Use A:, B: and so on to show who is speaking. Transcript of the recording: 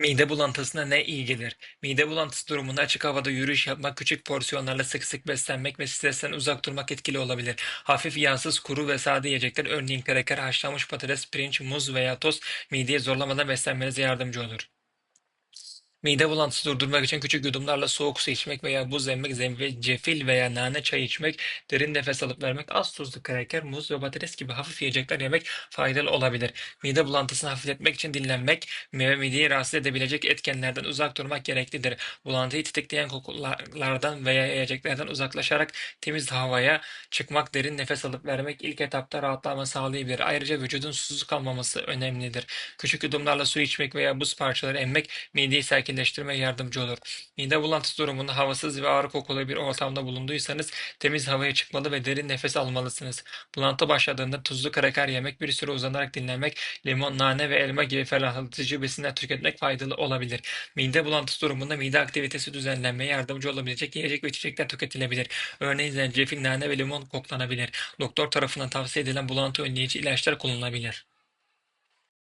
A: Mide bulantısına ne iyi gelir? Mide bulantısı durumunda açık havada yürüyüş yapmak, küçük porsiyonlarla sık sık beslenmek ve stresten uzak durmak etkili olabilir. Hafif yağsız, kuru ve sade yiyecekler, örneğin kraker, haşlanmış patates, pirinç, muz veya toz, mideyi zorlamadan beslenmenize yardımcı olur. Mide bulantısı durdurmak için küçük yudumlarla soğuk su içmek veya buz emmek, zencefil veya nane çayı içmek, derin nefes alıp vermek, az tuzlu kraker, muz ve patates gibi hafif yiyecekler yemek faydalı olabilir. Mide bulantısını hafifletmek için dinlenmek ve mideyi rahatsız edebilecek etkenlerden uzak durmak gereklidir. Bulantıyı tetikleyen kokulardan veya yiyeceklerden uzaklaşarak temiz havaya çıkmak, derin nefes alıp vermek ilk etapta rahatlama sağlayabilir. Ayrıca vücudun susuz kalmaması önemlidir. Küçük yudumlarla su içmek veya buz parçaları emmek mideyi sakinleştirmeye yardımcı olur. Mide bulantısı durumunda havasız ve ağır kokulu bir ortamda bulunduysanız temiz havaya çıkmalı ve derin nefes almalısınız. Bulantı başladığında tuzlu kraker yemek, bir süre uzanarak dinlenmek, limon, nane ve elma gibi ferahlatıcı besinler tüketmek faydalı olabilir. Mide bulantısı durumunda mide aktivitesi düzenlenmeye yardımcı olabilecek yiyecek ve içecekler tüketilebilir. Örneğin zencefil, nane ve limon koklanabilir. Doktor tarafından tavsiye edilen bulantı önleyici ilaçlar kullanılabilir.